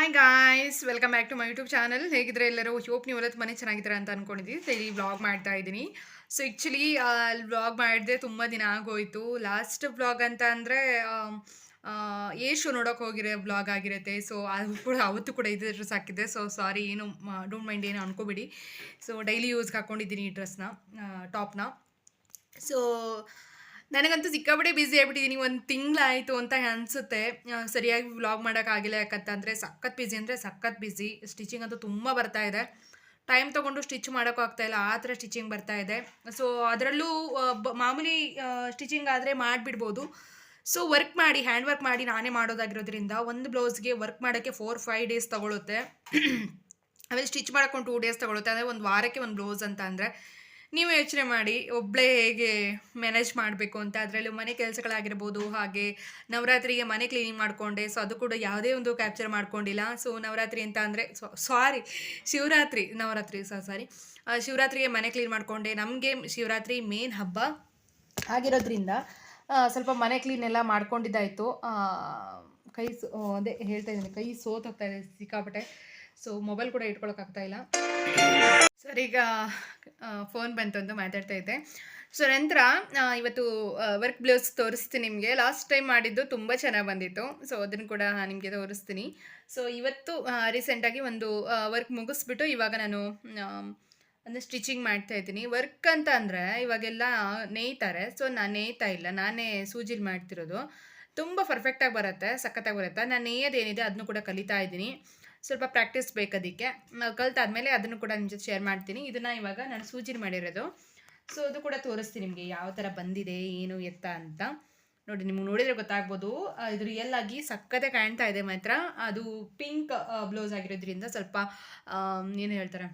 Hi guys welcome back to my YouTube channel ಹೇಗಿದ್ರೆ ಎಲ್ಲರೂ? Hope ನೀವು ಎಲ್ಲ ಮನೆ ಚೆನ್ನಾಗಿದ್ದಾರೆ ಅಂತ ಅಂದ್ಕೊಂಡಿದ್ದೀವಿ ಸರಿ ವ್ಲಾಗ್ ಮಾಡ್ತಾ ಇದ್ದೀನಿ. ಸೊ ಆ್ಯಕ್ಚುಲಿ ವ್ಲಾಗ್ ಮಾಡಿದೆ ತುಂಬ ದಿನ ಆಗೋಯಿತು. ಲಾಸ್ಟ್ ವ್ಲಾಗ್ ಅಂತ ಅಂದರೆ ಏಷು ನೋಡೋಕೆ ಹೋಗಿರೋ ವ್ಲಾಗ್ ಆಗಿರುತ್ತೆ. ಸೊ ಅದು ಕೂಡ ಅವತ್ತು ಕೂಡ ಇದೇ ಡ್ರೆಸ್ ಹಾಕಿದ್ದೆ. ಸೊ ಸಾರಿ ಏನು ಡೋಂಟ್ ಮೈಂಡ್ ಏನು ಅನ್ಕೋಬೇಡಿ. ಸೊ ಡೈಲಿ ಯೂಸ್ಗೆ ಹಾಕ್ಕೊಂಡಿದ್ದೀನಿ ಈ ಡ್ರೆಸ್ನ ಟಾಪ್ನ ಸೊ ನನಗಂತೂ ಸಿಕ್ಕಾಪಟ್ಟೆ ಬ್ಯುಸಿ ಆಗಿಬಿಟ್ಟಿದ್ದೀನಿ ಒಂದು ತಿಂಗಳಾಯಿತು ಅಂತ ಅನಿಸುತ್ತೆ. ಸರಿಯಾಗಿ ವ್ಲಾಗ್ ಮಾಡೋಕ್ಕಾಗಿಲ್ಲ ಯಾಕಂತಂದರೆ ಸಖತ್ ಬ್ಯುಸಿ ಅಂದರೆ ಸಖತ್ ಬ್ಯುಸಿ ಸ್ಟಿಚಿಂಗ್ ಅಂತೂ ತುಂಬ ಬರ್ತಾ ಇದೆ. ಟೈಮ್ ತೊಗೊಂಡು ಸ್ಟಿಚ್ ಮಾಡೋಕ್ಕೂ ಆಗ್ತಾ ಇಲ್ಲ, ಆ ಥರ ಸ್ಟಿಚಿಂಗ್ ಬರ್ತಾ ಇದೆ. ಸೊ ಅದರಲ್ಲೂ ಮಾಮೂಲಿ ಸ್ಟಿಚಿಂಗ್ ಆದರೆ ಮಾಡಿಬಿಡ್ಬೋದು. ಸೊ ವರ್ಕ್ ಮಾಡಿ ಹ್ಯಾಂಡ್ ವರ್ಕ್ ಮಾಡಿ ನಾನೇ ಮಾಡೋದಾಗಿರೋದ್ರಿಂದ ಒಂದು ಬ್ಲೌಸ್ಗೆ ವರ್ಕ್ ಮಾಡೋಕ್ಕೆ ಫೋರ್ ಫೈವ್ ಡೇಸ್ ತೊಗೊಳುತ್ತೆ. ಆಮೇಲೆ ಸ್ಟಿಚ್ ಮಾಡ್ಕೊಂಡು ಟೂ ಡೇಸ್ ತೊಗೊಳುತ್ತೆ. ಅಂದರೆ ಒಂದು ವಾರಕ್ಕೆ ಒಂದು ಬ್ಲೌಸ್ ಅಂತ ಅಂದರೆ ನೀವು ಯೋಚನೆ ಮಾಡಿ ಒಬ್ಬಳೇ ಹೇಗೆ ಮ್ಯಾನೇಜ್ ಮಾಡಬೇಕು ಅಂತ, ಅದರಲ್ಲೂ ಮನೆ ಕೆಲಸಗಳಾಗಿರ್ಬೋದು, ಹಾಗೆ ನವರಾತ್ರಿಗೆ ಮನೆ ಕ್ಲೀನಿಂಗ್ ಮಾಡಿಕೊಂಡೆ ಸೊ ಅದು ಕೂಡ ಯಾವುದೇ ಒಂದು ಕ್ಯಾಪ್ಚರ್ ಮಾಡ್ಕೊಂಡಿಲ್ಲ. ಸೊ ನವರಾತ್ರಿ ಅಂತ ಅಂದರೆ ಸಾರಿ ಶಿವರಾತ್ರಿ, ನವರಾತ್ರಿ ಸಾರಿ ಶಿವರಾತ್ರಿಗೆ ಮನೆ ಕ್ಲೀನ್ ಮಾಡಿಕೊಂಡೆ. ನಮಗೆ ಶಿವರಾತ್ರಿ ಮೇನ್ ಹಬ್ಬ ಆಗಿರೋದ್ರಿಂದ ಸ್ವಲ್ಪ ಮನೆ ಕ್ಲೀನ್ ಎಲ್ಲ ಮಾಡ್ಕೊಂಡಿದ್ದಾಯಿತು. ಕೈ ಅದೇ ಹೇಳ್ತಾ ಇದ್ದೀನಿ, ಕೈ ಸೋತೋಗ್ತಾ ಇದೆ, ಸಿಕ್ಕಾಪಟ್ಟೆ. ಸೊ ಮೊಬೈಲ್ ಕೂಡ ಇಟ್ಕೊಳಕ್ಕಾಗ್ತಾ ಇಲ್ಲ. ಸರ್ ಈಗ ಫೋನ್ ಬಂತು ಅಂತ ಮಾತಾಡ್ತಾ ಇದ್ದೆ. ಸೊ ನಂತರ ಇವತ್ತು ವರ್ಕ್ ಬ್ಲೌಸ್ ತೋರಿಸ್ತೀನಿ ನಿಮಗೆ. ಲಾಸ್ಟ್ ಟೈಮ್ ಮಾಡಿದ್ದು ತುಂಬ ಚೆನ್ನಾಗಿ ಬಂದಿತ್ತು. ಸೊ ಅದನ್ನು ಕೂಡ ನಿಮಗೆ ತೋರಿಸ್ತೀನಿ. ಸೊ ಇವತ್ತು ರೀಸೆಂಟಾಗಿ ಒಂದು ವರ್ಕ್ ಮುಗಿಸ್ಬಿಟ್ಟು ಇವಾಗ ನಾನು ಅಂದರೆ ಸ್ಟಿಚಿಂಗ್ ಮಾಡ್ತಾ ಇದ್ದೀನಿ. ವರ್ಕ್ ಅಂತ ಅಂದರೆ ಇವಾಗೆಲ್ಲ ನೇಯ್ತಾರೆ. ಸೊ ನಾನು ನೇಯ್ತಾ ಇಲ್ಲ. ನಾನೇ ಸೂಜಿಲಿ ಮಾಡ್ತಿರೋದು. ತುಂಬ ಪರ್ಫೆಕ್ಟಾಗಿ ಬರುತ್ತೆ, ಸಖತ್ತಾಗಿ ಬರುತ್ತೆ. ನಾನು ನೇಯೋದೇನಿದೆ ಅದನ್ನು ಕೂಡ ಕಲಿತಾ ಇದ್ದೀನಿ. ಸ್ವಲ್ಪ ಪ್ರಾಕ್ಟೀಸ್ ಬೇಕು ಅದಕ್ಕೆ. ಕಲ್ತಾದ್ಮೇಲೆ ಅದನ್ನು ಕೂಡ ನಿಮ್ಮ ಜೊತೆ ಶೇರ್ ಮಾಡ್ತೀನಿ. ಇದನ್ನು ಇವಾಗ ನಾನು ಸೂಜಿನ ಮಾಡಿರೋದು. ಸೊ ಅದು ಕೂಡ ತೋರಿಸ್ತೀನಿ ನಿಮಗೆ ಯಾವ ಥರ ಬಂದಿದೆ, ಏನು ಎತ್ತ ಅಂತ. ನೋಡಿ, ನಿಮ್ಗೆ ನೋಡಿದರೆ ಗೊತ್ತಾಗ್ಬೋದು. ಇದು ರಿಯಲ್ ಆಗಿ ಸಕ್ಕತ್ತೆ ಕಾಣ್ತಾ ಇದೆ ಮಾತ್ರ. ಅದು ಪಿಂಕ್ ಬ್ಲೌಸ್ ಆಗಿರೋದ್ರಿಂದ ಸ್ವಲ್ಪ ಏನು ಹೇಳ್ತಾರೆ?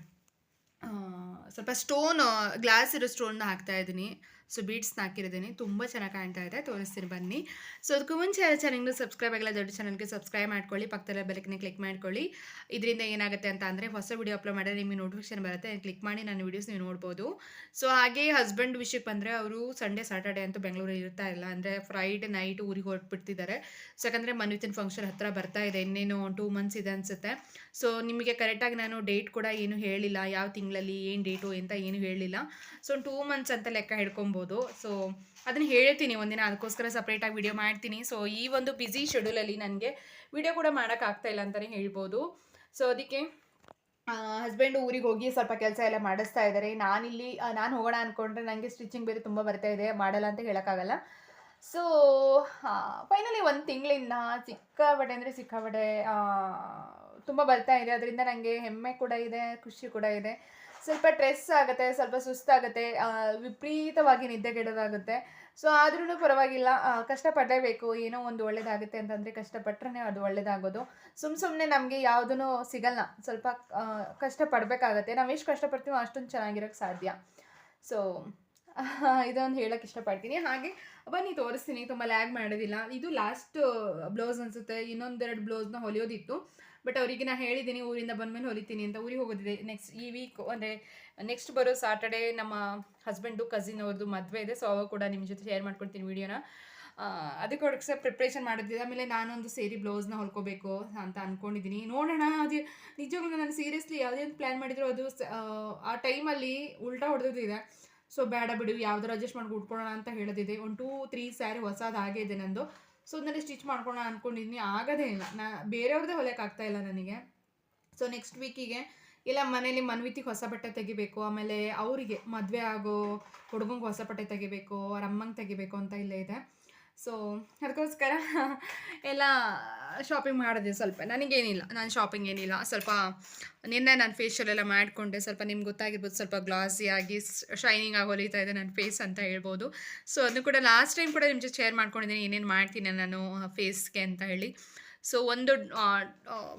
ಸ್ವಲ್ಪ ಸ್ಟೋನ್ ಗ್ಲಾಸ್ ಇರೋ ಸ್ಟೋನ್ನ ಹಾಕ್ತಾ ಇದ್ದೀನಿ ಸೊ ಬೀಟ್ಸ್ನ ಹಾಕಿರಿದ್ದೀನಿ ತುಂಬ ಚೆನ್ನಾಗಿ ಕಾಣ್ತಾ ಇದೆ ತೋರಿಸ್ತೀನಿ ಬನ್ನಿ ಸೊ ಅದಕ್ಕೂ ಮುಂಚೆ ಚಾನಲ್ಗೆ ಸಬ್ಸ್ಕ್ರೈಬ್ ಆಗಿಲ್ಲ ದೊಡ್ಡ ಚಾನಲ್ಗೆ ಸಬ್ಸ್ಕ್ರೈಬ್ ಮಾಡ್ಕೊಳ್ಳಿ ಪಕ್ಕದಲ್ಲೇ ಬೆಲಕ್ನ ಕ್ಲಿಕ್ ಮಾಡ್ಕೊಳ್ಳಿ ಇದರಿಂದ ಏನಾಗುತ್ತೆ ಅಂತ ಅಂದರೆ ಹೊಸ ವಿಡಿಯೋ ಅಪ್ಲೋಡ್ ಮಾಡಿದ್ರೆ ನಿಮಗೆ ನೋಟಿಫಿಕೇಶನ್ ಬರುತ್ತೆ ಕ್ಲಿಕ್ ಮಾಡಿ ನನ್ನ ವೀಡಿಯೋಸ್ ನೀವು ನೋಡ್ಬೋದು ಸೊ ಹಾಗೆ ಹಸ್ಬೆಂಡ್ ವಿಷಯಕ್ಕೆ ಬಂದರೆ ಅವರು ಸಂಡೇ ಸಾಟರ್ಡೆ ಅಂತೂ ಬೆಂಗಳೂರಲ್ಲಿ ಇರ್ತಾ ಇಲ್ಲ ಅಂದರೆ ಫ್ರೈಡೆ ನೈಟ್ ಊರಿಗೆ ಹೊರಟ್ಬಿಡ್ತಿದ್ದಾರೆ ಸೊ ಯಾಕಂದರೆ ಮನ್ವಿತಿನ ಫಂಕ್ಷನ್ ಹತ್ರ ಬರ್ತಾ ಇದೆ, ಇನ್ನೇನು ಟೂ ಮಂತ್ಸ್ ಇದೆ ಅನಿಸುತ್ತೆ. ಸೊ ನಿಮಗೆ ಕರೆಕ್ಟಾಗಿ ನಾನು ಡೇಟ್ ಕೂಡ ಏನು ಹೇಳಿಲ್ಲ, ಯಾವ ತಿಂಗಳಲ್ಲಿ, ಏನು ಡೇಟು ಅಂತ ಏನು ಹೇಳಿಲ್ಲ. ಸೊ ಟೂ ಮಂತ್ಸ್ ಅಂತ ಲೆಕ್ಕ ಹಿಡ್ಕೊಬೋದು. ಸೊ ಅದನ್ನು ಹೇಳ್ತೀನಿ ಒಂದಿನ, ಅದಕ್ಕೋಸ್ಕರ ಸಪ್ರೇಟಾಗಿ ವಿಡಿಯೋ ಮಾಡ್ತೀನಿ. ಸೊ ಈ ಒಂದು ಬ್ಯುಸಿ ಶೆಡ್ಯೂಲಲ್ಲಿ ನನಗೆ ವಿಡಿಯೋ ಕೂಡ ಮಾಡೋಕ್ಕಾಗ್ತಾ ಇಲ್ಲ ಅಂತಲೇ ಹೇಳ್ಬೋದು. ಸೊ ಅದಕ್ಕೆ ಹಸ್ಬೆಂಡು ಊರಿಗೆ ಹೋಗಿ ಸ್ವಲ್ಪ ಕೆಲಸ ಎಲ್ಲ ಮಾಡಿಸ್ತಾ ಇದ್ದಾರೆ ನಾನಿಲ್ಲಿ ನಾನು ಹೋಗೋಣ ಅಂದ್ಕೊಂಡ್ರೆ ನನಗೆ ಸ್ಟಿಚಿಂಗ್ ಬೇರೆ ತುಂಬ ಬರ್ತಾ ಇದೆ, ಮಾಡಲ್ಲ ಅಂತ ಹೇಳೋಕ್ಕಾಗಲ್ಲ. ಸೊ ಫೈನಲಿ ಒಂದು ತಿಂಗಳಿಂದ ಸಿಕ್ಕಾಬಟ್ಟೆ ಅಂದರೆ ಸಿಕ್ಕಾಬಟ್ಟೆ ತುಂಬ ಬರ್ತಾ ಇದೆ. ಅದರಿಂದ ನನಗೆ ಹೆಮ್ಮೆ ಕೂಡ ಇದೆ, ಖುಷಿ ಕೂಡ ಇದೆ. ಸ್ವಲ್ಪ ಸ್ಟ್ರೆಸ್ ಆಗುತ್ತೆ, ಸ್ವಲ್ಪ ಸುಸ್ತಾಗುತ್ತೆ ವಿಪರೀತವಾಗಿ ವಿಪರೀತವಾಗಿ ನಿದ್ದೆಗೆಡೋದಾಗುತ್ತೆ ಸೊ ಆದ್ರೂ ಪರವಾಗಿಲ್ಲ ಕಷ್ಟಪಡಲೇಬೇಕು, ಏನೋ ಒಂದು ಒಳ್ಳೇದಾಗುತ್ತೆ ಅಂತಂದರೆ ಕಷ್ಟಪಟ್ರೆ ಅದು ಒಳ್ಳೇದಾಗೋದು. ಸುಮ್ಮ ಸುಮ್ಮನೆ ನಮಗೆ ಯಾವುದೂ ಸಿಗಲ್ಲ, ಸ್ವಲ್ಪ ಕಷ್ಟಪಡಬೇಕಾಗತ್ತೆ. ನಾವು ಎಷ್ಟು ಕಷ್ಟಪಡ್ತೀವೋ ಅಷ್ಟೊಂದು ಚೆನ್ನಾಗಿರೋಕ್ಕೆ ಸಾಧ್ಯ. ಸೊ ಇದೊಂದು ಹೇಳೋಕ್ಕೆ ಇಷ್ಟಪಡ್ತೀನಿ. ಹಾಗೆ, ಬನ್ನಿ, ತೋರಿಸ್ತೀನಿ. ತುಂಬ ಲ್ಯಾಗ್ ಮಾಡೋದಿಲ್ಲ. ಇದು ಲಾಸ್ಟ್ ಬ್ಲೌಸ್ ಅನಿಸುತ್ತೆ. ಇನ್ನೊಂದೆರಡು ಬ್ಲೌಸ್ನ ಹೊಲಿಯೋದಿತ್ತು. ಬಟ್ ಅವರಿಗೆ ನಾನು ಹೇಳಿದ್ದೀನಿ ಊರಿಂದ ಬಂದಮೇಲೆ ಹೊಲಿತೀನಿ ಅಂತ ಊರಿಗೆ ಹೋಗೋದಿದೆ. ನೆಕ್ಸ್ಟ್ ಈ ವೀಕ್ ಅಂದರೆ ನೆಕ್ಸ್ಟ್ ಬರೋ ಸಾಟರ್ಡೆ ನಮ್ಮ ಹಸ್ಬೆಂಡು ಕಸಿನ್ ಅವ್ರದ್ದು ಮದುವೆ ಇದೆ. ಸೊ ಅವಾಗ ಕೂಡ ನಿಮ್ಮ ಜೊತೆ ಶೇರ್ ಮಾಡ್ಕೊಳ್ತೀನಿ ವೀಡಿಯೋನ ಅದಕ್ಕೋಸ್ಕರ ಪ್ರಿಪ್ರೇಷನ್ ಮಾಡಿದ್ದೆ. ಆಮೇಲೆ ನಾನೊಂದು ಸೇರಿ ಬ್ಲೌಸ್ನ ಹೊಲ್ಕೋಬೇಕು ಅಂತ ಅಂದ್ಕೊಂಡಿದ್ದೀನಿ ನೋಡೋಣ ಅದು ನಿಜವಾಗ್ಲೂ ನಾನು ಸೀರಿಯಸ್ಲಿ ಯಾವುದೇ ಒಂದು ಪ್ಲ್ಯಾನ್ ಮಾಡಿದ್ರು ಅದು ಆ, ಟೈಮಲ್ಲಿ ಉಲ್ಟಾ ಹೊಡೆದಿದೆ ಸೊ ಬೇಡ ಬಿಡು ಯಾವ್ದಾರು ಅಡ್ಜಸ್ಟ್ ಮಾಡಿ ಉಟ್ಕೊಳ್ಳೋಣ ಅಂತ ಹೇಳೋದಿದೆ. ಒಂದು ಟೂ ತ್ರೀ ಸ್ಯಾರಿ ಹೊಸದು ಹಾಗೆ ಇದೆ ನಂದು. ಸೊ ಅದನ್ನೆಲ್ಲ ಸ್ಟಿಚ್ ಮಾಡ್ಕೊಳ್ಳೋಣ ಅಂದ್ಕೊಂಡಿದ್ದೀನಿ ಆಗೋದೇ ಇಲ್ಲ. ನಾ ಬೇರೆಯವ್ರದ್ದೇ ಆಗ್ತಾ ಇಲ್ಲ ನನಗೆ. ಸೊ ನೆಕ್ಸ್ಟ್ ವೀಕಿಗೆ ಇಲ್ಲ, ಮನೇಲಿ ಮನ್ವಿತಿಗೆ ಹೊಸ ಬಟ್ಟೆ ತೆಗಿಬೇಕು. ಆಮೇಲೆ ಅವರಿಗೆ ಮದುವೆ ಆಗೋ ಹುಡುಗಂಗೆ ಹೊಸ ಬಟ್ಟೆ ತೆಗಿಬೇಕು, ಅವ್ರ ಅಮ್ಮಂಗೆ ತೆಗಿಬೇಕು ಅಂತ ಇಲ್ಲೇ ಇದೆ. ಸೊ ಅದಕ್ಕೋಸ್ಕರ ಎಲ್ಲ ಶಾಪಿಂಗ್ ಮಾಡಿದೆ ಸ್ವಲ್ಪ, ನನಗೇನಿಲ್ಲ, ನಾನು ಶಾಪಿಂಗ್ ಏನಿಲ್ಲ, ಸ್ವಲ್ಪ ನಿನ್ನೆ ನಾನು ಫೇಶಿಯಲ್ ಎಲ್ಲ ಮಾಡಿಕೊಂಡೆ, ಸ್ವಲ್ಪ ನಿಮ್ಗೆ ಗೊತ್ತಾಗಿರ್ಬೋದು, ಸ್ವಲ್ಪ ಗ್ಲಾಸಿ ಆಗಿ ಶೈನಿಂಗ್ ಆಗಿ ಹೊಲಿತಾ ಇದೆ ನನ್ನ ಫೇಸ್ ಅಂತ ಹೇಳ್ಬೋದು. ಸೊ ಅದನ್ನು ಕೂಡ ಲಾಸ್ಟ್ ಟೈಮ್ ಕೂಡ ನಿಮ್ಮ ಜೊತೆ ಶೇರ್ ಮಾಡ್ಕೊಂಡಿದ್ದೀನಿ, ಏನೇನು ಮಾಡ್ತೀನಿ ನಾನು ಫೇಸ್ಗೆ ಅಂತ ಹೇಳಿ. ಸೊ ಒಂದು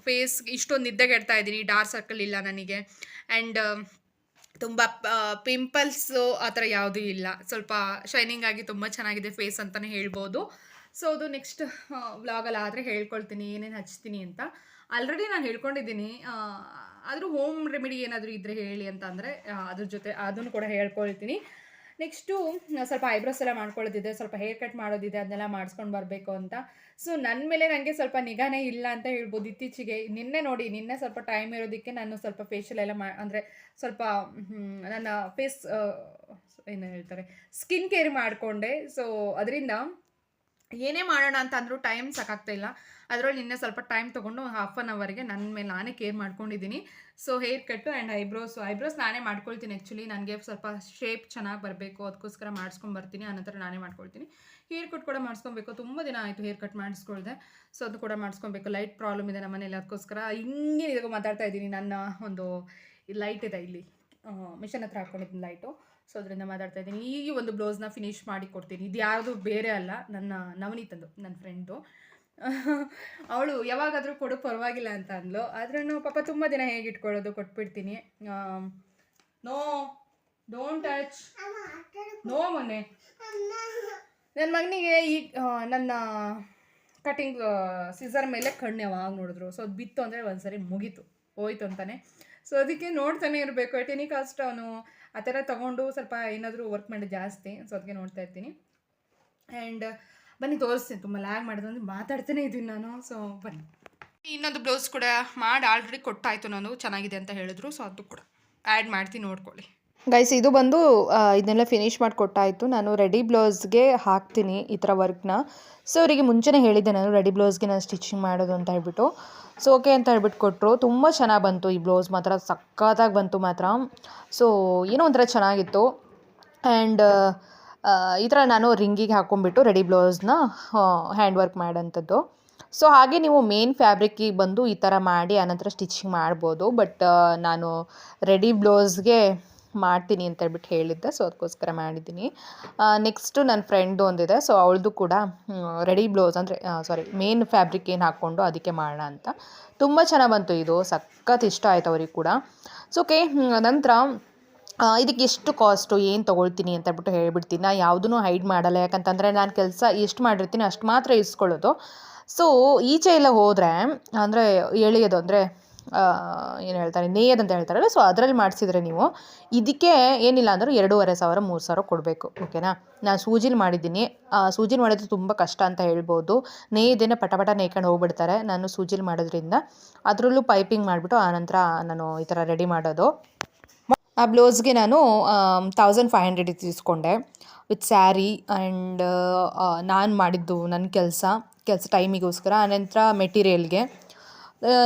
ಫೇಸ್ ಇಷ್ಟೊಂದು ನಿದ್ದೆಗೆಡ್ತಾ ಇದ್ದೀನಿ ಡಾರ್ಕ್ ಸರ್ಕಲ್ ಇಲ್ಲ ನನಗೆ. ಆ್ಯಂಡ್ ತುಂಬ ಪಿಂಪಲ್ಸು ಆ ಥರ ಯಾವುದೂ ಇಲ್ಲ. ಸ್ವಲ್ಪ ಶೈನಿಂಗ್ ಆಗಿ ತುಂಬ ಚೆನ್ನಾಗಿದೆ ಫೇಸ್ ಅಂತಲೇ ಹೇಳ್ಬೋದು. ಸೊ ಅದು ನೆಕ್ಸ್ಟ್ ವ್ಲಾಗಲ್ಲಿ ಆದರೆ ಹೇಳ್ಕೊಳ್ತೀನಿ, ಏನೇನು ಹಚ್ತೀನಿ ಅಂತ. ಆಲ್ರೆಡಿ ನಾನು ಹೇಳ್ಕೊಂಡಿದ್ದೀನಿ ಆದರೂ ಹೋಮ್ ರೆಮಿಡಿ ಏನಾದರೂ ಇದ್ದರೆ ಹೇಳಿ ಅಂತ ಅಂದರೆ ಅದ್ರ ಜೊತೆ ಅದನ್ನು ಕೂಡ ಹೇಳ್ಕೊಳ್ತೀನಿ. ನೆಕ್ಸ್ಟು ಸ್ವಲ್ಪ ಐಬ್ರೋಸ್ ಎಲ್ಲ ಮಾಡ್ಕೊಳ್ಳೋದಿದೆ, ಸ್ವಲ್ಪ ಹೇರ್ ಕಟ್ ಮಾಡೋದಿದೆ, ಅದನ್ನೆಲ್ಲ ಮಾಡಿಸ್ಕೊಂಡು ಬರಬೇಕು ಅಂತ. ಸೊ ನನ್ನ ಮೇಲೆ ನನಗೆ ಸ್ವಲ್ಪ ನಿಗಾನೇ ಇಲ್ಲ ಅಂತ ಹೇಳ್ಬೋದು ಇತ್ತೀಚೆಗೆ. ನಿನ್ನೆ ನೋಡಿ, ನಿನ್ನೆ ಸ್ವಲ್ಪ ಟೈಮ್ ಇರೋದಕ್ಕೆ ನಾನು ಸ್ವಲ್ಪ ಫೇಶಿಯಲ್ ಎಲ್ಲ ಮಾ, ಅಂದರೆ ಸ್ವಲ್ಪ ನನ್ನ ಫೇಸ್ ಏನು ಹೇಳ್ತಾರೆ ಸ್ಕಿನ್ ಕೇರ್ ಮಾಡಿಕೊಂಡೆ. ಸೊ, ಅದರಿಂದ ಏನೇ ಮಾಡೋಣ ಅಂತ ಅಂದರೂ ಟೈಮ್ ಸಾಕಾಗ್ತಾ ಇಲ್ಲ. ಅದರಲ್ಲಿ ನಿನ್ನೆ ಸ್ವಲ್ಪ ಟೈಮ್ ತೊಗೊಂಡು ಹಾಫ್ ಆನ್ ಅವರ್ಗೆ ನನ್ನ ಮೇಲೆ ನಾನೇ ಕೇರ್ ಮಾಡ್ಕೊಂಡಿದ್ದೀನಿ. So hair cut and eyebrows eyebrows ನಾನೇ ಮಾಡ್ಕೊಳ್ತೀನಿ ಆ್ಯಕ್ಚುಲಿ ನನಗೆ ಸ್ವಲ್ಪ ಶೇಪ್ ಚೆನ್ನಾಗಿ ಬರಬೇಕು, ಅದಕ್ಕೋಸ್ಕರ ಮಾಡ್ಸ್ಕೊಂಬರ್ತೀನಿ ಆನಂತರ ನಾನೇ ಮಾಡ್ಕೊಳ್ತೀನಿ. ಹೇರ್ ಕಟ್ ಕೂಡ ಮಾಡಿಸ್ಕೊಬೇಕು. ತುಂಬ ದಿನ ಆಯಿತು ಹೇರ್ ಕಟ್ ಮಾಡಿಸ್ಕೊಳ್ದೆ. ಸೊ ಅದು ಕೂಡ ಮಾಡಿಸ್ಕೊಬೇಕು. ಲೈಟ್ ಪ್ರಾಬ್ಲಮ್ ಇದೆ ನಮ್ಮ ಮನೇಲಿ ಅದಕ್ಕೋಸ್ಕರ ಹಿಂಗೆ ಇದಕ್ಕೆ ಮಾತಾಡ್ತಾ ಇದ್ದೀನಿ. ನನ್ನ ಒಂದು ಲೈಟ್ ಇದೆ ಇಲ್ಲಿ. ಮಿಷನ್ ಹತ್ರ ಹಾಕ್ಕೊಂಡಿದ್ದೀನಿ ಲೈಟು ಸೊ ಅದರಿಂದ ಮಾತಾಡ್ತಾ ಇದ್ದೀನಿ. ಈಗ ಒಂದು ಬ್ಲೌಸ್ನ ಫಿನಿಶ್ ಮಾಡಿ ಕೊಡ್ತೀನಿ. ಇದು ಯಾರ್ದು ಬೇರೆ ಅಲ್ಲ, ನನ್ನ ನವನೀತಂದು, ನನ್ನ ಫ್ರೆಂಡು ಅವಳು ಯಾವಾಗಾದರೂ ಕೊಡು, ಪರವಾಗಿಲ್ಲ ಅಂತ ಅಂದ್ಲು. ಆದ್ರೂ ಪಾಪ ತುಂಬ ದಿನ ಹೇಗೆ ಇಟ್ಕೊಳ್ಳೋದು ಕೊಟ್ಬಿಡ್ತೀನಿ. ನೋ ಡೋಂಟ್ ಟಚ್ ನೋ ಮೊನ್ನೆ. ನನ್ನ ಮಗನಿಗೆ ಈಗ ನನ್ನ ಕಟಿಂಗ್ ಸಿಸರ್ ಮೇಲೆ ಕಣ್ಣು ಯಾವಾಗ ನೋಡಿದ್ರು. ಸೊ ಅದು ಬಿತ್ತು ಅಂದರೆ ಒಂದ್ಸರಿ ಮುಗೀತು. ಹೋಯ್ತು ಅಂತಾನೆ. ಸೊ ಅದಕ್ಕೆ ನೋಡ್ತಾನೆ ಇರಬೇಕು. ಎಟೆನಿ ಕಾಸ್ಟ್ ಅವನು ಆ ಥರ ತೊಗೊಂಡು ಸ್ವಲ್ಪ ಏನಾದರೂ ವರ್ಕ್ ಮಾಡಿ ಜಾಸ್ತಿ. ಸೊ ಅದಕ್ಕೆ ನೋಡ್ತಾ ಇರ್ತೀನಿ. ಆ್ಯಂಡ್ ಬನ್ನಿ ತೋರಿಸ್ತೀನಿ. ತುಂಬ ಲ್ಯಾಗ್ ಮಾಡಿದ್ರೆ ಅಂದರೆ ಮಾತಾಡ್ತಾನೆ ಇದ್ದೀನಿ ನಾನು. ಸೊ ಬನ್ನಿ. ಇನ್ನೊಂದು ಬ್ಲೌಸ್ ಕೂಡ ಮಾಡಿ ಆಲ್ರೆಡಿ ಕೊಟ್ಟಾಯಿತು ನಾನು. ಚೆನ್ನಾಗಿದೆ ಅಂತ ಹೇಳಿದ್ರು. ಸೊ ಅದು ಕೂಡ ಆ್ಯಡ್ ಮಾಡ್ತೀನಿ, ನೋಡ್ಕೊಳ್ಳಿ. ಗೈಸ್ ಇದು ಬಂದು ಇದನ್ನೆಲ್ಲ ಫಿನಿಶ್ ಮಾಡಿಕೊಟ್ಟಾಯಿತು. ನಾನು ರೆಡಿ ಬ್ಲೌಸ್ಗೆ ಹಾಕ್ತೀನಿ ಈ ಥರ ವರ್ಕ್ನ ಸೊ ಅವರಿಗೆ ಮುಂಚೆನೇ ಹೇಳಿದ್ದೆ ನಾನು ರೆಡಿ ಬ್ಲೌಸ್ಗೆ ನಾನು ಸ್ಟಿಚಿಂಗ್ ಮಾಡೋದು ಅಂತ ಹೇಳ್ಬಿಟ್ಟು. ಸೊ ಓಕೆ ಅಂತ ಹೇಳ್ಬಿಟ್ಟು ಕೊಟ್ಟರು ತುಂಬ ಚೆನ್ನಾಗಿ ಬಂತು ಈ ಬ್ಲೌಸ್ ಮಾತ್ರ. ಸಖತ್ತಾಗಿ ಬಂತು ಮಾತ್ರ. ಸೊ ಏನೋ ಒಂಥರ ಚೆನ್ನಾಗಿತ್ತು. ಆ್ಯಂಡ್ ಈ ಥರ ನಾನು ರಿಂಗಿಗೆ ಹಾಕ್ಕೊಂಬಿಟ್ಟು ರೆಡಿ ಬ್ಲೌಸ್ನ ಹ್ಯಾಂಡ್ ವರ್ಕ್ ಮಾಡೋಂಥದ್ದು. ಸೊ ಹಾಗೆ ನೀವು ಮೇನ್ ಫ್ಯಾಬ್ರಿಕ್ಕಿಗೆ ಬಂದು ಈ ಥರ ಮಾಡಿ, ಆನಂತರ ಸ್ಟಿಚಿಂಗ್ ಮಾಡ್ಬೋದು. ಬಟ್ ನಾನು ರೆಡಿ ಬ್ಲೌಸ್ಗೆ ಮಾಡ್ತೀನಿ ಅಂತ ಹೇಳ್ಬಿಟ್ಟು ಹೇಳಿದ್ದೆ. ಸೊ ಅದಕ್ಕೋಸ್ಕರ ಮಾಡಿದ್ದೀನಿ. ನೆಕ್ಸ್ಟು ನನ್ನ ಫ್ರೆಂಡ್ದು ಒಂದಿದೆ. ಸೊ ಅವಳದು ಕೂಡ ರೆಡಿ ಬ್ಲೌಸ್ ಅಂದರೆ ಸಾರಿ ಮೇನ್ ಫ್ಯಾಬ್ರಿಕ್ ಏನು ಹಾಕ್ಕೊಂಡು ಅದಕ್ಕೆ ಮಾಡೋಣ ಅಂತ. ತುಂಬ ಚೆನ್ನಾಗಿ ಬಂತು ಇದು. ಸಖತ್ ಇಷ್ಟ ಆಯಿತು ಅವ್ರಿಗೆ ಕೂಡ. ಸೊ ಓಕೆ ನಂತರ ಇದಕ್ಕೆ ಎಷ್ಟು ಕಾಸ್ಟು ಏನು ತೊಗೊಳ್ತೀನಿ ಅಂತ ಹೇಳ್ಬಿಟ್ಟು ಹೇಳ್ಬಿಡ್ತೀನಿ. ನಾನು ಯಾವುದೂ ಹೈಡ್ ಮಾಡಲ್ಲ. ಯಾಕಂತಂದರೆ ನಾನು ಕೆಲಸ ಎಷ್ಟು ಮಾಡಿರ್ತೀನಿ, ಅಷ್ಟು ಮಾತ್ರ ಇಸ್ಕೊಳ್ಳೋದು. ಸೊ ಈಚೆ ಎಲ್ಲ ಹೋದರೆ, ಅಂದರೆ, ಎಳೆಯೋದು ಅಂದರೆ ಏನು ಹೇಳ್ತಾರೆ ನೇಯದ್ ಅಂತ ಹೇಳ್ತಾರಲ್ಲ ಸೊ ಅದರಲ್ಲಿ ಮಾಡಿಸಿದ್ರೆ ನೀವು ಇದಕ್ಕೆ ಏನಿಲ್ಲ ಅಂದರೂ ಎರಡೂವರೆ ಸಾವಿರ, ಮೂರು ಸಾವಿರ ಕೊಡಬೇಕು ಓಕೆನಾ ನಾನು ಸೂಜಿಲಿ ಮಾಡಿದ್ದೀನಿ. ಸೂಜಿಲಿ ಮಾಡಿದ್ರೆ ತುಂಬ ಕಷ್ಟ ಅಂತ ಹೇಳ್ಬೋದು. ನೇಯ್ದೇನೆ ಪಟಪಟ ಪಟ ನೇಯ್ಕೊಂಡು ಹೋಗ್ಬಿಡ್ತಾರೆ ನಾನು ಸೂಜಿಲಿ ಮಾಡೋದ್ರಿಂದ. ಅದರಲ್ಲೂ ಪೈಪಿಂಗ್ ಮಾಡಿಬಿಟ್ಟು ಆನಂತರ ನಾನು ಈ ಥರ ರೆಡಿ ಮಾಡೋದು. ಆ ಬ್ಲೌಸ್ಗೆ ನಾನು ತೌಸಂಡ್ ಫೈವ್ ಹಂಡ್ರೆಡ್ ಇಸ್ಕೊಂಡೆ. ವಿತ್ ಸ್ಯಾರಿ ಆ್ಯಂಡ್ ನಾನು ಮಾಡಿದ್ದು ನನ್ನ ಕೆಲಸ ಕೆಲಸ ಟೈಮಿಗೋಸ್ಕರ ಆನಂತರ ಮೆಟೀರಿಯಲ್ಗೆ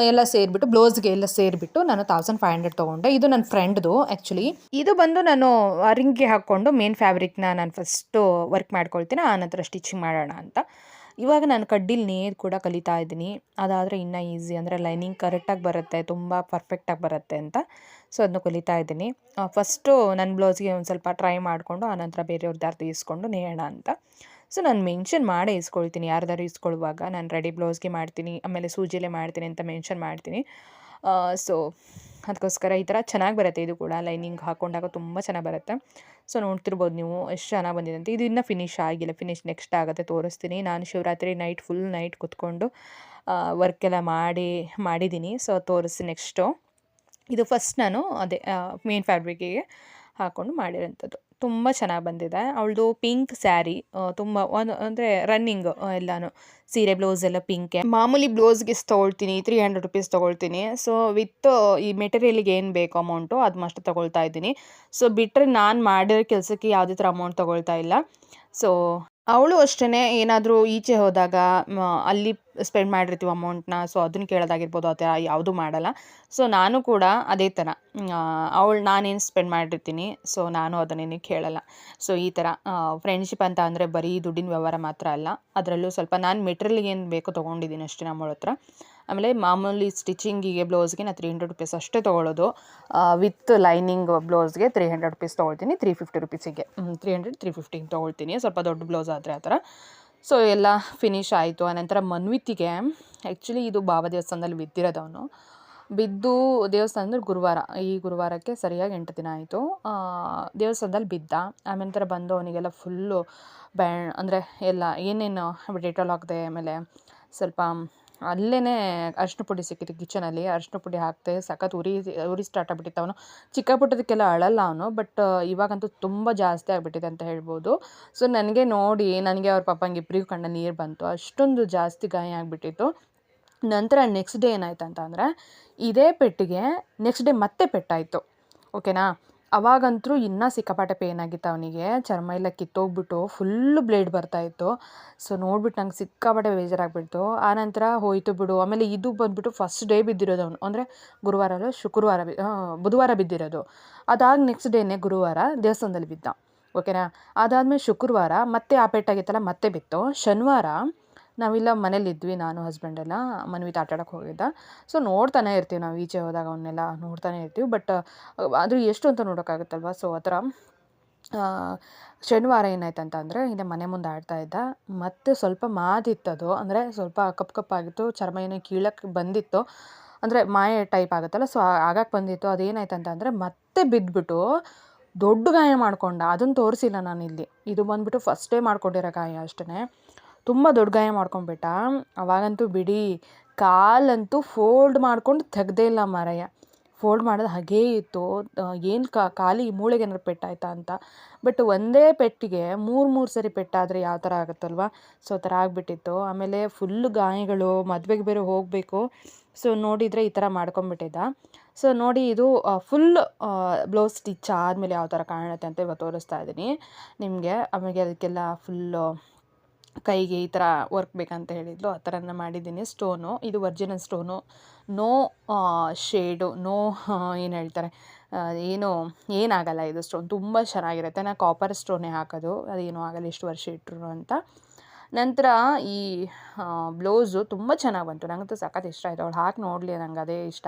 ಎಲ್ಲ ಸೇರಿಬಿಟ್ಟು, ಬ್ಲೌಸ್ಗೆ ಎಲ್ಲ ಸೇರಿಬಿಟ್ಟು ನಾನು ತೌಸಂಡ್ ಫೈವ್ ಹಂಡ್ರೆಡ್ ತೊಗೊಂಡೆ. ಇದು ನನ್ನ ಫ್ರೆಂಡ್ದು ಆ್ಯಕ್ಚುಲಿ ಇದು ಬಂದು ನಾನು ರಿಂಗ್ಗೆ ಹಾಕ್ಕೊಂಡು ಮೇನ್ ಫ್ಯಾಬ್ರಿಕ್ನ ನಾನು ಫಸ್ಟು ವರ್ಕ್ ಮಾಡ್ಕೊಳ್ತೀನಿ ಆನಂತರ ಸ್ಟಿಚಿಂಗ್ ಮಾಡೋಣ ಅಂತ. ಇವಾಗ ನಾನು ಕಡ್ಡಿಲಿ ನೇಯ್ದು ಕೂಡ ಕಲಿತಾ ಇದ್ದೀನಿ. ಅದಾದರೆ ಇನ್ನೂ ಈಸಿ ಅಂದರೆ ಲೈನಿಂಗ್ ಕರೆಕ್ಟಾಗಿ ಬರುತ್ತೆ, ತುಂಬ ಪರ್ಫೆಕ್ಟಾಗಿ ಬರುತ್ತೆ ಅಂತ. ಸೊ ಅದನ್ನು ಕಲಿತಾ ಇದ್ದೀನಿ. ಫಸ್ಟು ನನ್ನ ಬ್ಲೌಸ್ಗೆ ಒಂದು ಸ್ವಲ್ಪ ಟ್ರೈ ಮಾಡಿಕೊಂಡು ಆನಂತರ ಬೇರೆಯವ್ರದ್ದು ಯಾರ್ದು ಇಸ್ಕೊಂಡು ನೇಯೋಣ ಅಂತ. ಸೊ ನಾನು ಮೆನ್ಷನ್ ಮಾಡೇ ಇಸ್ಕೊಳ್ತೀನಿ. ಯಾರ್ದಾರು ಇಸ್ಕೊಳ್ಳುವಾಗ ನಾನು ರೆಡಿ ಬ್ಲೌಸ್ಗೆ ಮಾಡ್ತೀನಿ, ಆಮೇಲೆ ಸೂಜಿಲೇ ಮಾಡ್ತೀನಿ ಅಂತ ಮೆನ್ಷನ್ ಮಾಡ್ತೀನಿ. ಸೊ ಅದಕ್ಕೋಸ್ಕರ ಈ ಥರ ಚೆನ್ನಾಗಿ ಬರುತ್ತೆ ಇದು ಕೂಡ. ಲೈನಿಂಗ್ ಹಾಕ್ಕೊಂಡಾಗ ತುಂಬ ಚೆನ್ನಾಗಿ ಬರುತ್ತೆ. ಸೊ ನೋಡ್ತಿರ್ಬೋದು ನೀವು ಎಷ್ಟು ಚೆನ್ನಾಗಿ ಬಂದಿದೆ ಅಂತ. ಇದು ಇನ್ನೂ ಫಿನಿಶ್ ಆಗಿಲ್ಲ. ಫಿನಿಶ್ ನೆಕ್ಸ್ಟ್ ಆಗುತ್ತೆ ತೋರಿಸ್ತೀನಿ. ನಾನು ಶಿವರಾತ್ರಿ ನೈಟ್ ಫುಲ್ ನೈಟ್ ಕುತ್ಕೊಂಡು ಎಲ್ಲ ಮಾಡಿ, ಮಾಡಿದ್ದೀನಿ. ಸೊ ತೋರಿಸ್ತೀನಿ ನೆಕ್ಸ್ಟು ಇದು ಫಸ್ಟ್ ನಾನು ಅದೇ ಮೇನ್ ಫ್ಯಾಬ್ರಿಕಿಗೆ ಹಾಕ್ಕೊಂಡು ಮಾಡಿರೋಂಥದ್ದು. ತುಂಬ ಚೆನ್ನಾಗಿ ಬಂದಿದೆ. ಅವಳದು ಪಿಂಕ್ ಸ್ಯಾರಿ ತುಂಬ ಒಂದು ಅಂದರೆ ರನ್ನಿಂಗ್ ಎಲ್ಲಾನು. ಸೀರೆ ಬ್ಲೌಸ್ ಎಲ್ಲ ಪಿಂಕೆ ಮಾಮೂಲಿ ಬ್ಲೌಸ್ಗೆ ತೊಗೊಳ್ತೀನಿ ತ್ರೀ ಹಂಡ್ರೆಡ್ ರುಪೀಸ್ ತೊಗೊಳ್ತೀನಿ. ಸೊ ವಿತ್ ಈ ಮೆಟೀರಿಯಲ್ಗೆ ಏನು ಬೇಕು ಅಮೌಂಟು ಅದು ಅಷ್ಟು ತೊಗೊಳ್ತಾ ಇದ್ದೀನಿ. ಸೊ ಬಿಟ್ಟರೆ ನಾನು ಮಾಡಿರೋ ಕೆಲಸಕ್ಕೆ ಯಾವುದೇ ಥರ ಅಮೌಂಟ್ ತೊಗೊಳ್ತಾ ಇಲ್ಲ. ಸೊ ಅವಳು ಅಷ್ಟೇ ಏನಾದರೂ ಈಚೆ ಹೋದಾಗ ಅಲ್ಲಿ ಸ್ಪೆಂಡ್ ಮಾಡಿರ್ತೀವಿ ಅಮೌಂಟ್ನ ಸೊ ಅದನ್ನು ಕೇಳೋದಾಗಿರ್ಬೋದು, ಆ ಥರ ಯಾವುದೂ ಮಾಡಲ್ಲ. ಸೊ ನಾನು ಕೂಡ ಅದೇ ಥರ ಅವಳು, ನಾನೇನು ಸ್ಪೆಂಡ್ ಮಾಡಿರ್ತೀನಿ ಸೊ ನಾನು ಅದನ್ನೇನು ಕೇಳಲ್ಲ. ಸೊ ಈ ಥರ ಫ್ರೆಂಡ್ಶಿಪ್ ಅಂತ ಅಂದರೆ ಬರೀ ದುಡ್ಡಿನ ವ್ಯವಹಾರ ಮಾತ್ರ ಅಲ್ಲ, ಅದರಲ್ಲೂ ಸ್ವಲ್ಪ ನಾನು ಮೆಟೀರಿಯಲ್ಗೆ ಏನು ಬೇಕೋ ತೊಗೊಂಡಿದ್ದೀನಿ ಅಷ್ಟೇ ನಮ್ಮಳ ಹತ್ರ. ಆಮೇಲೆ ಮಾಮೂಲಿ ಸ್ಟಿಚಿಂಗಿಗೆ ಬ್ಲೌಸ್ಗೆ ನಾನು ತ್ರೀ ಹಂಡ್ರೆಡ್ ರುಪೀಸ್ ಅಷ್ಟೇ ತೊಗೊಳ್ಳೋದು ವಿತ್ ಲೈನಿಂಗ್ ಬ್ಲೌಸ್ಗೆ ತ್ರೀ ಹಂಡ್ರೆಡ್ ರುಪೀಸ್ ತೊಗೊಳ್ತೀನಿ ತ್ರೀ ಫಿಫ್ಟಿ ರುಪೀಸಿಗೆ. ತ್ರೀ ಹಂಡ್ರೆಡ್ ತ್ರೀ ಫಿಫ್ಟಿಗೆ ತೊಗೊಳ್ತೀನಿ. ಸ್ವಲ್ಪ ದೊಡ್ಡ ಬ್ಲೌಸ್ ಆದರೆ ಆ ಥರ. ಸೊ ಎಲ್ಲ ಫಿನಿಶ್ ಆಯಿತು. ಆನಂತರ ಮನ್ವಿತಿಗೆ ಆ್ಯಕ್ಚುಲಿ ಇದು ಬಾಬಾ ದೇವಸ್ಥಾನದಲ್ಲಿ ಬಿದ್ದಿರೋದವನು ಬಿದ್ದು ಅಂದರೆ ಗುರುವಾರ, ಈ ಗುರುವಾರಕ್ಕೆ ಸರಿಯಾಗಿ ಎಂಟು ದಿನ ಆಯಿತು. ದೇವಸ್ಥಾನದಲ್ಲಿ ಬಿದ್ದ. ಆಮೇಲೆ ಬಂದು ಅವನಿಗೆಲ್ಲ ಫುಲ್ಲು ಬ್ಯಾ, ಅಂದರೆ ಎಲ್ಲ ಏನೇನು ಡೆಟಾಲ್ ಹಾಕಿದೆ ಆಮೇಲೆ ಸ್ವಲ್ಪ ಅಲ್ಲೇ ಅರಿಶಿನ ಪುಡಿ ಸಿಕ್ಕಿತ್ತು ಕಿಚನಲ್ಲಿ ಅರಿಶಿನ ಪುಡಿ ಹಾಕ್ತೆ, ಸಖತ್ ಉರಿ ಉರಿ ಸ್ಟಾರ್ಟ್ ಆಗಿಬಿಟ್ಟಿತ್ತು ಅವನು. ಚಿಕ್ಕ ಪುಟ್ಟದಕ್ಕೆಲ್ಲ ಅಳಲ್ಲ ಅವನು ಬಟ್ ಇವಾಗಂತೂ ತುಂಬ ಜಾಸ್ತಿ ಆಗಿಬಿಟ್ಟಿದೆ ಅಂತ ಹೇಳ್ಬೋದು. ಸೊ ನನಗೆ ನೋಡಿ, ನನಗೆ ಅವ್ರ ಪಪ್ಪಂಗೆ ಇಬ್ಬರಿಗೂ ಕಂಡ ನೀರು ಬಂತು. ಅಷ್ಟೊಂದು ಜಾಸ್ತಿ ಗಾಯ ಆಗಿಬಿಟ್ಟಿತ್ತು. ನಂತರ ನೆಕ್ಸ್ಟ್ ಡೇ ಏನಾಯ್ತು ಅಂತಂದರೆ ಇದೇ ಪೆಟ್ಟಿಗೆ ನೆಕ್ಸ್ಟ್ ಡೇ ಮತ್ತೆ ಪೆಟ್ಟಾಯಿತು. ಓಕೆನಾ ಅವಾಗಂತೂ ಇನ್ನೂ ಸಿಕ್ಕಾಪಟ್ಟೆ ಪೇನ್ ಆಗಿತ್ತು ಅವನಿಗೆ. ಚರ್ಮ ಎಲ್ಲ ಕಿತ್ತೋಗ್ಬಿಟ್ಟು ಫುಲ್ಲು ಬ್ಲೇಡ್ ಬರ್ತಾಯಿತ್ತು ಸೊ ನೋಡ್ಬಿಟ್ಟು ನಂಗೆ ಸಿಕ್ಕಾಪಟ್ಟೆ ಬೇಜಾರಾಗ್ಬಿಡ್ತು. ಆನಂತರ ಹೋಯ್ತು ಬಿಡು. ಆಮೇಲೆ ಇದು ಬಂದ್ಬಿಟ್ಟು ಫಸ್ಟ್ ಡೇ ಬಿದ್ದಿರೋದು ಅವನು. ಅಂದರೆ ಗುರುವಾರ ಅಲ್ಲ, ಶುಕ್ರವಾರ ಬುಧವಾರ ಬಿದ್ದಿರೋದು. ಅದಾಗ ನೆಕ್ಸ್ಟ್ ಡೇನೇ ಗುರುವಾರ ದೇವಸ್ಥಾನದಲ್ಲಿ ಬಿದ್ದ. ಓಕೆನಾ ಅದಾದಮೇಲೆ ಶುಕ್ರವಾರ ಮತ್ತೆ ಆ ಆಗಿತ್ತಲ್ಲ ಮತ್ತೆ ಬಿತ್ತು. ಶನಿವಾರ ನಾವಿಲ್ಲ ಮನೇಲಿದ್ವಿ ನಾನು ಹಸ್ಬೆಂಡ್ ಎಲ್ಲ. ಮನ್ವಿತ್ ಆಟ ಆಡೋಕೆ ಹೋಗಿದ್ದ. ಸೊ ನೋಡ್ತಾನೆ ಇರ್ತೀವಿ ನಾವು, ಈಚೆ ಹೋದಾಗ ಅವನ್ನೆಲ್ಲ ನೋಡ್ತಾನೆ ಇರ್ತೀವಿ. ಬಟ್ ಅದು ಎಷ್ಟು ಅಂತ ನೋಡೋಕ್ಕಾಗುತ್ತಲ್ವ? ಸೊ ಆ ಥರ ಶನಿವಾರ ಏನಾಯ್ತು ಅಂತಂದರೆ ಹಿಂದೆ ಮನೆ ಮುಂದೆ ಆಡ್ತಾ ಇದ್ದ. ಮತ್ತೆ ಸ್ವಲ್ಪ ಮಾದಿತ್ತದು. ಅಂದರೆ ಸ್ವಲ್ಪ ಕಪ್ ಕಪ್ಪಾಗಿತ್ತು ಚರ್ಮ ಏನೋ ಕೀಳಕ್ಕೆ ಬಂದಿತ್ತು. ಅಂದರೆ ಮಾಯೆ ಟೈಪ್ ಆಗುತ್ತಲ್ಲ ಸೊ ಆಗಕ್ಕೆ ಬಂದಿತ್ತು. ಅದೇನಾಯ್ತು ಅಂತ ಅಂದರೆ, ಮತ್ತೆ ಬಿದ್ದುಬಿಟ್ಟು ದೊಡ್ಡ ಗಾಯ ಮಾಡಿಕೊಂಡ. ಅದನ್ನು ತೋರಿಸಿಲ್ಲ ನಾನು ಇಲ್ಲಿ ಇದು ಬಂದ್ಬಿಟ್ಟು ಫಸ್ಟೇ ಮಾಡ್ಕೊಂಡಿರೋ ಗಾಯ ಅಷ್ಟೇ ತುಂಬ ದೊಡ್ಡ ಗಾಯ ಮಾಡ್ಕೊಂಡ್ಬಿಟ್ಟ. ಅವಾಗಂತೂ ಬಿಡಿ, ಕಾಲಂತೂ ಫೋಲ್ಡ್ ಮಾಡ್ಕೊಂಡು ತೆಗ್ದೇ ಇಲ್ಲ ಮಾರಾಯ ಫೋಲ್ಡ್ ಮಾಡೋದು ಹಾಗೇ ಇತ್ತು. ಏನು ಕಾಲಿಗೆ ಮೂಳೆಗೆ ಏನಾದ್ರು ಪೆಟ್ಟಾಯ್ತಾ ಅಂತ. ಬಟ್ ಒಂದೇ ಪೆಟ್ಟಿಗೆ, ಮೂರು ಮೂರು ಸರಿ ಪೆಟ್ಟಾದರೆ ಯಾವ ಥರ ಆಗುತ್ತಲ್ವ? ಸೊ ಆ ಥರ ಆಗಿಬಿಟ್ಟಿತ್ತು. ಆಮೇಲೆ ಫುಲ್ ಗಾಯಗಳು, ಮದುವೆಗೆ ಬೇರೆ ಹೋಗಬೇಕು. ಸೊ ನೋಡಿದರೆ ಈ ಥರ ಮಾಡ್ಕೊಂಬಿಟ್ಟಿದ್ದ ಸೊ ನೋಡಿ ಇದು ಫುಲ್ ಬ್ಲೌಸ್ ಸ್ಟಿಚ್ ಆದಮೇಲೆ ಯಾವ ಥರ ಕಾಣುತ್ತೆ ಅಂತ ಇವಾಗ ತೋರಿಸ್ತಾ ಇದ್ದೀನಿ. ನಿಮಗೆ, ಆಮೇಲೆ ಅದಕ್ಕೆಲ್ಲ ಫುಲ್ಲು ಕೈಗೆ ಈ ಥರ ವರ್ಕ್ ಬೇಕಂತ ಹೇಳಿದ್ಲು, ಆ ಥರನ ಮಾಡಿದ್ದೀನಿ. ಸ್ಟೋನು, ಇದು original stone. No shade, no ಏನು ಹೇಳ್ತಾರೆ ಏನು, ಏನಾಗಲ್ಲ ಇದು ಸ್ಟೋನ್. ತುಂಬ ಚೆನ್ನಾಗಿರುತ್ತೆ. ನಾನು ಕಾಪರ್ ಸ್ಟೋನೇ ಹಾಕೋದು, ಅದೇನು ಆಗಲ್ಲ ಎಷ್ಟು ವರ್ಷ ಇಟ್ಟರು ಅಂತ. ನಂತರ ಈ ಬ್ಲೌಸು ತುಂಬ ಚೆನ್ನಾಗಿ ಬಂತು. ನನಗಂತೂ ಸಖತ್ ಇಷ್ಟ ಆಯಿತು. ಅವಳು ಹಾಕಿ ನೋಡಲಿ, ನಂಗೆ ಅದೇ ಇಷ್ಟ.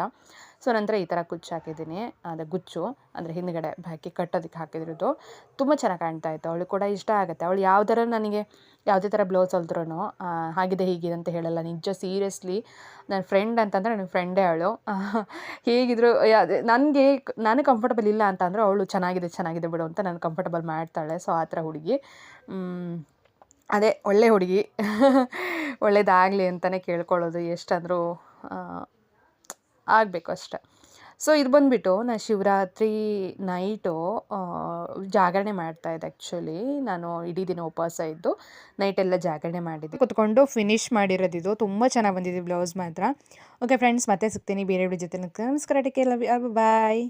ಸೊ ನಂತರ ಈ ಥರ ಕುಚ್ಚು ಹಾಕಿದ್ದೀನಿ. ಅದು ಗುಚ್ಚು, ಅಂದರೆ ಹಿಂದ್ಗಡೆ ಹಾಕಿ ಕಟ್ಟೋದಕ್ಕೆ ಹಾಕಿದ್ರದ್ದು ತುಂಬ ಚೆನ್ನಾಗಿ ಕಾಣ್ತಾ ಇತ್ತು. ಅವಳು ಕೂಡ ಇಷ್ಟ ಆಗುತ್ತೆ. ಅವಳು ಯಾವ ಥರ ನನಗೆ ಯಾವುದೇ ಥರ ಬ್ಲೌಸ್ ಹೊಲ್ದ್ರೂ ಹಾಗಿದೆ, ಹೀಗಿದೆ ಅಂತ ಹೇಳಲ್ಲ. ನಿಜ ಸೀರಿಯಸ್ಲಿ ನನ್ನ ಫ್ರೆಂಡ್ ಅಂತಂದರೆ ನನ್ನ ಫ್ರೆಂಡೇ ಅವಳು. ಹೇಗಿದ್ರು ನನಗೆ ನಾನು ಕಂಫರ್ಟಬಲ್ ಇಲ್ಲ ಅಂತಂದರೆ ಅವಳು ಚೆನ್ನಾಗಿದೆ ಚೆನ್ನಾಗಿದೆ ಬಿಡು ಅಂತ ನಾನು ಕಂಫರ್ಟಬಲ್ ಮಾಡ್ತಾಳೆ. ಸೊ ಆ ಥರ ಹುಡುಗಿ. ಅದೇ ಒಳ್ಳೆ ಹುಡುಗಿ. ಒಳ್ಳೇದಾಗಲಿ ಅಂತಲೇ ಕೇಳ್ಕೊಳ್ಳೋದು ಎಷ್ಟಾದರೂ ಆಗಬೇಕು ಅಷ್ಟೆ. ಸೊ ಇದು ಬಂದುಬಿಟ್ಟು ನಾನು ಶಿವರಾತ್ರಿ ನೈಟು ಜಾಗರಣೆ ಮಾಡ್ತಾಯಿದ್ದೆ ಆ್ಯಕ್ಚುಲಿ ನಾನು ಇಡೀ ದಿನ ಉಪವಾಸ ಇದ್ದು ನೈಟೆಲ್ಲ ಜಾಗರಣೆ ಮಾಡಿದ್ದೆ. ಕುತ್ಕೊಂಡು ಫಿನಿಶ್ ಮಾಡಿರೋದು ಇದು. ತುಂಬ ಚೆನ್ನಾಗಿ ಬಂದಿದೆ ಬ್ಲೌಸ್ ಮಾತ್ರ. ಓಕೆ ಫ್ರೆಂಡ್ಸ್ ಮತ್ತೆ ಸಿಗ್ತೀನಿ ಬೇರೆ ಜೊತೆ. ನಮಸ್ಕಾರ ಟೇಕ್ ಬಾಯ್